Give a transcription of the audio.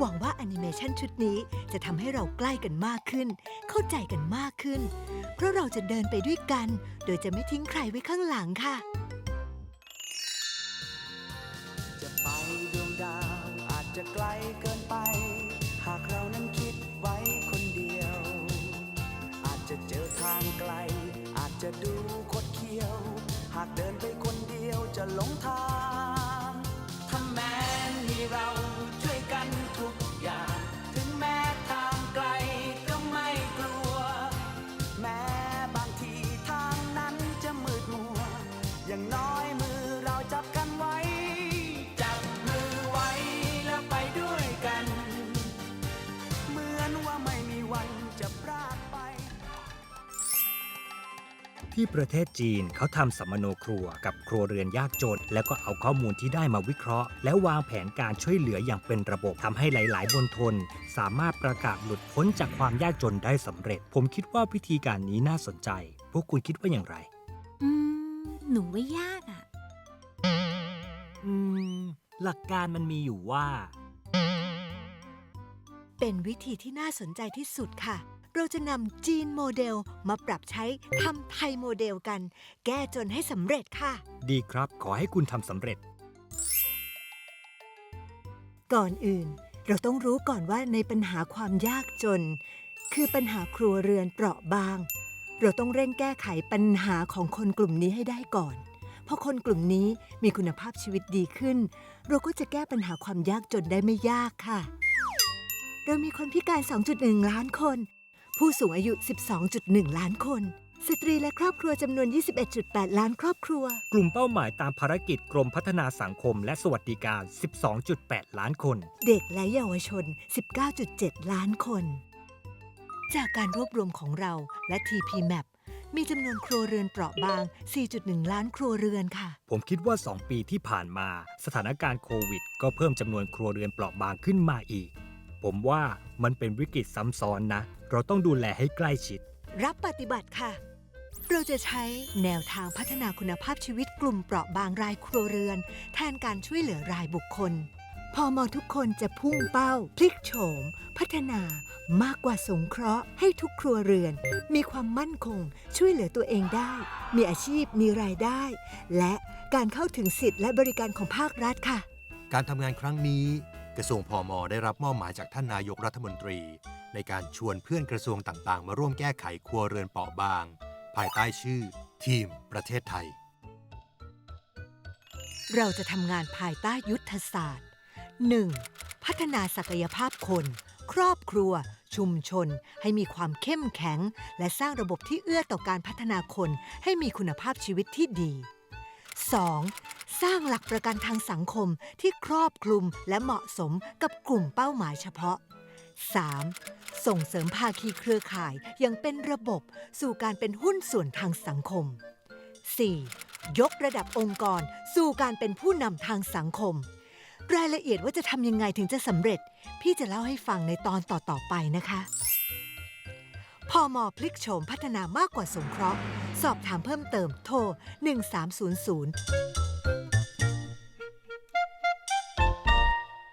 หวังว่าแอนิเมชันชุดนี้จะทำให้เราใกล้กันมากขึ้น เข้าใจกันมากขึ้น เพราะเราจะเดินไปด้วยกัน โดยจะไม่ทิ้งใครไว้ข้างหลังค่ะ จะไปดวงดาวอาจจะไกลเกินไป หากเรานั้นคิดไว้คนเดียว อาจจะเจอทางไกล อาจจะดูคดเคี้ยว หากเดินไปคนเดียวจะหลงทางถ้าแม้มีเราางน้อยมือเราจับกันไว้ จับมือไว้แล้วไปด้วยกัน เหมือนว่าไม่มีวันจะพลาดไป ที่ประเทศจีนเขาทำสัมมโนครัวกับครัวเรือนยากจน แล้วก็เอาข้อมูลที่ได้มาวิเคราะห์ แล้ววางแผนการช่วยเหลืออย่างเป็นระบบทำให้หลาย ๆบนทน สามารถประกาศหลุดพ้นจากความยากจนได้สำเร็จ ผมคิดว่าวิธีการนี้น่าสนใจ พวกคุณคิดว่าอย่างไร หนูว่ายากอะอืม หลักการมันมีอยู่ว่า เป็นวิธีที่น่าสนใจที่สุดค่ะ เราจะนำจีนโมเดลมาปรับใช้ทำไทยโมเดลกัน แก้จนให้สำเร็จค่ะ ดีครับ ขอให้คุณทำสำเร็จ ก่อนอื่น เราต้องรู้ก่อนว่าในปัญหาความยากจน คือปัญหาครัวเรือนเปราะบาง เราต้องเร่งแก้ไขปัญหาของคนกลุ่มนี้ให้ได้ก่อน เพราะคนกลุ่มนี้มีคุณภาพชีวิตดีขึ้น เราก็จะแก้ปัญหาความยากจนได้ไม่ยากค่ะ เรามีคนพิการ 2.1 ล้านคน ผู้สูงอายุ 12.1 ล้านคน สตรีและครอบครัวจำนวน 21.8 ล้านครอบครัว กลุ่มเป้าหมายตามภารกิจกรมพัฒนาสังคมและสวัสดิการ 12.8 ล้านคน เด็กและเยาวชน 19.7 ล้านคน จากการรวบรวมของเราและ TP Map มีจำนวนครัวเรือนเปราะบาง 4.1 ล้านครัวเรือนค่ะ ผมคิดว่า 2 ปีที่ผ่านมา สถานการณ์โควิด ก็เพิ่มจำนวนครัวเรือนเปราะบางขึ้นมาอีก ผมว่ามันเป็นวิกฤตซ้ำซ้อนนะ เราต้องดูแลให้ใกล้ชิด รับปฏิบัติค่ะ เราจะใช้แนวทางพัฒนาคุณภาพชีวิตกลุ่มเปราะบางรายครัวเรือน แทนการช่วยเหลือรายบุคคล พอมอทุกคนจะพุ่งเป้า พลิกโฉม พัฒนามากกว่าสงเคราะห์ให้ทุกครัวเรือน มีความมั่นคง ช่วยเหลือตัวเองได้ มีอาชีพมีรายได้ และการเข้าถึงสิทธิและบริการของภาครัฐค่ะ การทำงานครั้งนี้ กระทรวงพอมได้รับมอบหมายจากท่านนายกรัฐมนตรี ในการชวนเพื่อนกระทรวงต่างๆ มาร่วมแก้ไขครัวเรือนเปราะบาง ภายใต้ชื่อ ทีมประเทศไทย เราจะทำงานภายใต้ยุทธศาสตร์ 1. พัฒนาศักยภาพคน ครอบครัว ชุมชน ให้มีความเข้มแข็ง และสร้างระบบที่เอื้อต่อการพัฒนาคนให้มีคุณภาพชีวิตที่ดี 2. สร้างหลักประกันทางสังคมที่ครอบคลุมและเหมาะสมกับกลุ่มเป้าหมายเฉพาะ 3. ส่งเสริมภาคีเครือข่ายอย่างเป็นระบบสู่การเป็นหุ้นส่วนทางสังคม 4. ยกระดับองค์กรสู่การเป็นผู้นำทางสังคม รายละเอียดว่าจะทำยังไงถึงจะสำเร็จ พี่จะเล่าให้ฟังในตอนต่อ ๆ ไปนะคะ พอมอพลิกโฉมพัฒนามากกว่าสงเคราะห์ สอบถามเพิ่มเติมโทร 1300